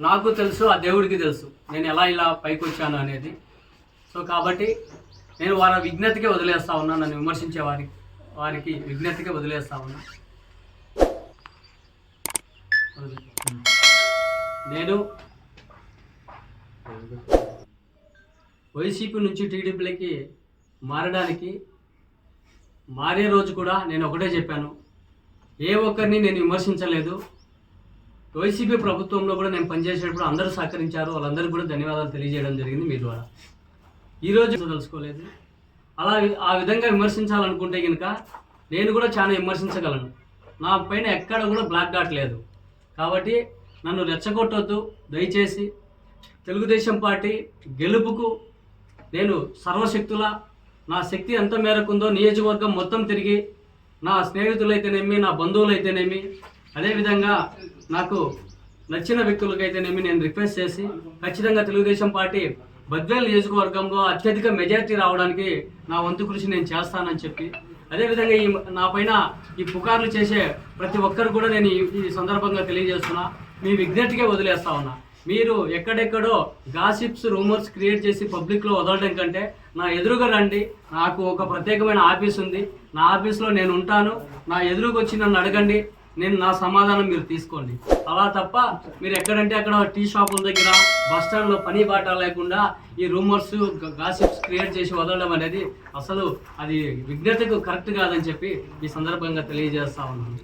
నాకు తెలుసు ఆ దేవుడికి తెలుసు. నేను ఎలా ఇలా పైకి వచ్చాను అనేది. సో కాబట్టి నేను వారి విజ్ఞతకే వదిలేస్తా ఉన్నా నన్ను విమర్శించే వారికి వారికి విజ్ఞతకే వదిలేస్తా ఉన్నా. నేను వైసీపీ నుంచి టీడీపీలకి మారడానికి మారే రోజు కూడా నేను ఒకటే చెప్పాను. ఏ ఒక్కరిని నేను విమర్శించలేదు. వైసీపీ ప్రభుత్వంలో కూడా నేను పనిచేసేటప్పుడు అందరూ సహకరించారు వాళ్ళందరికీ కూడా ధన్యవాదాలు తెలియజేయడం జరిగింది మీ ద్వారా. ఈరోజు తెలుసుకోలేదు. అలా ఆ విధంగా విమర్శించాలనుకుంటే కనుక నేను కూడా చాలా విమర్శించగలను. నా పైన ఎక్కడ కూడా బ్లాక్ డాట్ లేదు. కాబట్టి నన్ను రెచ్చగొట్టొద్దు. దయచేసి తెలుగుదేశం పార్టీ గెలుపుకు నేను సర్వశక్తుల నా శక్తి ఎంత మేరకు ఉందో నియోజకవర్గం మొత్తం తిరిగి నా స్నేహితులైతేనేమి నా బంధువులైతేనేమి అదేవిధంగా నాకు నచ్చిన వ్యక్తులకైతేనేమి నేను రిక్వెస్ట్ చేసి ఖచ్చితంగా తెలుగుదేశం పార్టీ బద్వేల్ నియోజకవర్గంలో అత్యధిక మెజారిటీ రావడానికి నా వంతు కృషి నేను చేస్తానని చెప్పి అదేవిధంగా ఈ నా పైన ఈ పుకార్లు చేసే ప్రతి ఒక్కరు కూడా నేను ఈ- ఈ సందర్భంగా తెలియజేస్తున్నా. మీ విజ్ఞతకే వదిలేస్తా ఉన్నా. మీరు ఎక్కడెక్కడో గాసిప్స్ రూమర్స్ క్రియేట్ చేసి పబ్లిక్లో వదలడం కంటే నా ఎదురుగా రండి. నాకు ఒక ప్రత్యేకమైన ఆఫీస్ ఉంది. నా ఆఫీస్లో నేను ఉంటాను. నా ఎదురుకు వచ్చి నన్ను అడగండి. నేను నా సమాధానం మీరు తీసుకోండి. అలా తప్ప మీరు ఎక్కడంటే అక్కడ టీ షాపుల దగ్గర బస్ స్టాండ్లో పని బాట లేకుండా ఈ రూమర్స్ గాసిప్స్ క్రియేట్ చేసి వదలడం అనేది అసలు అది విజ్ఞతకు కరెక్ట్ కాదని చెప్పి ఈ సందర్భంగా తెలియజేస్తా ఉన్నాను.